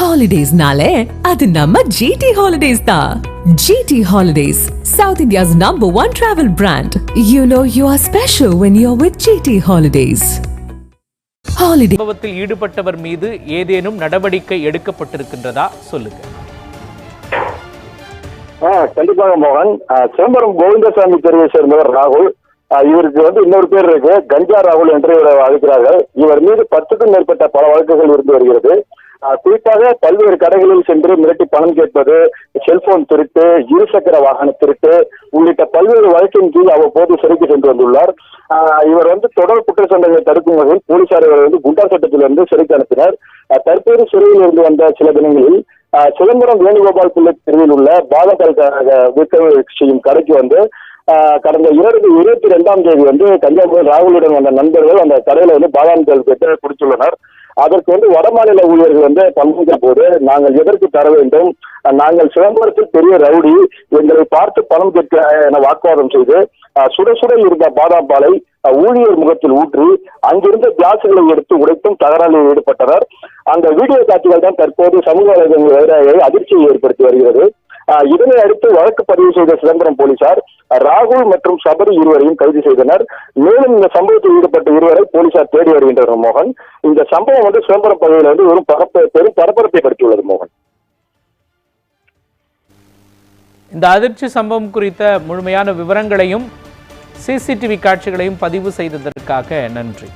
ஹாலிடேஸ்னாலே அது நம்ம ஜிடி ஹாலிடேஸ் தான் GT holidays south India's number one travel brand you know you are special when you are with GT holidays holiday சம்பவத்தில் ஈடுபட்டவர் மீது ஏதேனும் நடவடிக்கை எடுக்கப்பட்டிருக்கின்றதா சொல்லுங்க. கண்டிப்பாக மோகன். சிதம்பரம் கோவிந்தசாமி தெருவை சேர்ந்தவர் ராகுல். இவருக்கு வந்து இன்னொரு பேர் இருக்கு. கஞ்சா ராகுல் என்று இவரை அழைக்கிறார்கள். இவர் மீது பத்துக்கும் மேற்பட்ட பல வழக்குகள் இருந்து வருகிறது. குறிப்பாக பல்வேறு கடைகளில் சென்று மிரட்டி பணம் கேட்பது செல்போன் திருட்டு இருசக்கர வாகன திருட்டு உள்ளிட்ட பல்வேறு வழக்கின் கீழ் அவ்வப்போது சிறைக்கு சென்று வந்துள்ளார். இவர் வந்து தொடர் குற்றச்சம்பவங்களை தடுக்கும் வகையில் போலீசார் இவர் வந்து குண்டர் சட்டத்திலிருந்து சிறைக்கு அனுப்பினர். தற்போது சிறையில் இருந்து வந்த சில தினங்களில் சிதம்பரம் வேணுகோபால் பிள்ளை தெருவில் உள்ள பாதங்கள் விற்க செய்யும் கடைக்கு வந்து கடந்த இருபது இருபத்தி ரெண்டாம் தேதி வந்து கன்னியாகுமரி ராகுலுடன் வந்த நண்பர்கள் அந்த கடையில வந்து பாதாம் தேல் கேட்டு குடித்துள்ளனர். அதற்கு வந்து வடமாநில ஊழியர்கள் வந்து பங்கேற்ற போது நாங்கள் எதற்கு தர வேண்டும்? நாங்கள் சிதம்பரத்தில் பெரிய ரவுடி எங்களை பார்த்து பணம் கேட்க என வாக்குவாதம் செய்து சுட சுட இருந்த பாதாம் பாலை ஊழியர் முகத்தில் ஊற்றி அங்கிருந்த கிளாசுகளை எடுத்து உடைத்தும் தகராறில் ஈடுபட்டனர். அந்த வீடியோ காட்சிகள் தான் தற்போது சமூக வலைதளங்கள் அதிர்ச்சியை ஏற்படுத்தி வருகிறது. இதனை அடுத்து வழக்கு பதிவு செய்த சிதம்பரம் போலீசார் ராகுல் மற்றும் சபரி இருவரையும் கைது செய்தனர். மேலும் இந்த சம்பவத்தில் ஈடுபட்ட இருவரை போலீசார் தேடி வருகின்றனர் மோகன். இந்த சம்பவம் வந்து சிதம்பரம் பகுதியில் வந்து ஒரு பரப்ப பெரும் பரபரப்பை படுத்தியுள்ளது மோகன். இந்த அதிர்ச்சி சம்பவம் குறித்த முழுமையான விவரங்களையும் சிசிடிவி காட்சிகளையும் பதிவு செய்ததற்காக நன்றி.